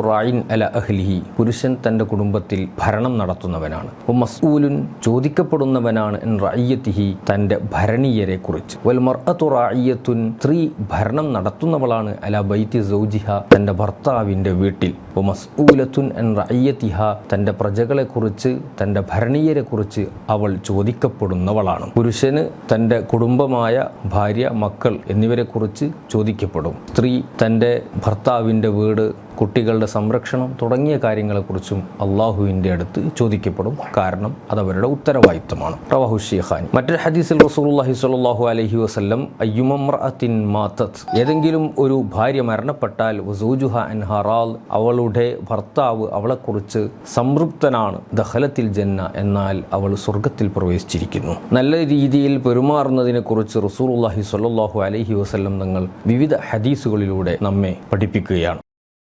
റായിൻ അല അഹ്ലിഹി. പുരുഷൻ തന്റെ കുടുംബത്തിൽ ഭരണം നടത്തുന്നവനാണ്. മസ്ഊലുൻ ചോദിക്കപ്പെടുന്നവനാണ് എൻ റായിയത്തിഹി തന്റെ ഭരണീയരെ കുറിച്ച്. വൽ മർഅത്തു സ്ത്രീ ഭരണം നടത്തുന്നവളാണ്. അല ബൈത്തി സൗജിഹ തന്റെ ഭർത്താവിന്റെ വീട്ടിൽ. മസ്ഊലത്തുൻ എൻ റായിയത്തിഹ തന്റെ പ്രജകളെ കുറിച്ച് തന്റെ ഭരണീയരെ കുറിച്ച് അവൾ ചോദിക്കപ്പെടുന്നവളാണ്. പുരുഷന് തന്റെ കുടുംബമായ ഭാര്യ മക്കൾ എന്നിവരെക്കുറിച്ച് ചോദിക്കപ്പെടും. സ്ത്രീ തന്റെ ഭർത്താവിന്റെ വീട് കുട്ടികളുടെ സംരക്ഷണം തുടങ്ങിയ കാര്യങ്ങളെക്കുറിച്ചും അള്ളാഹുവിന്റെ അടുത്ത് ചോദിക്കപ്പെടും. കാരണം അത് അവരുടെ ഉത്തരവാദിത്തമാണ് റവാഹു ഷീഖാൻ മറ്റൊരു ഹദീസിൽ റസൂലുള്ളാഹി സ്വല്ലല്ലാഹു അലൈഹി വസല്ലം അയ്യുമമ്രഅത്തിൻ മാത്തത്. ഏതെങ്കിലും ഒരു ഭാര്യ മരണപ്പെട്ടാൽ വസൂജുഹ അൻ ഹറാൽ. അവളുടെ ഭർത്താവ് അവളെക്കുറിച്ച് സംതൃപ്തനാണ്. ദഹലത്തിൽ ജന്ന എന്നാൽ അവൾ സ്വർഗത്തിൽ പ്രവേശിച്ചിരിക്കുന്നു. നല്ല രീതിയിൽ പെരുമാറുന്നതിനെക്കുറിച്ച് റസൂലുള്ളാഹി സ്വല്ലല്ലാഹു അലൈഹി വസല്ലം തങ്ങൾ വിവിധ ഹദീസുകളിലൂടെ നമ്മെ പഠിപ്പിക്കുകയാണ്.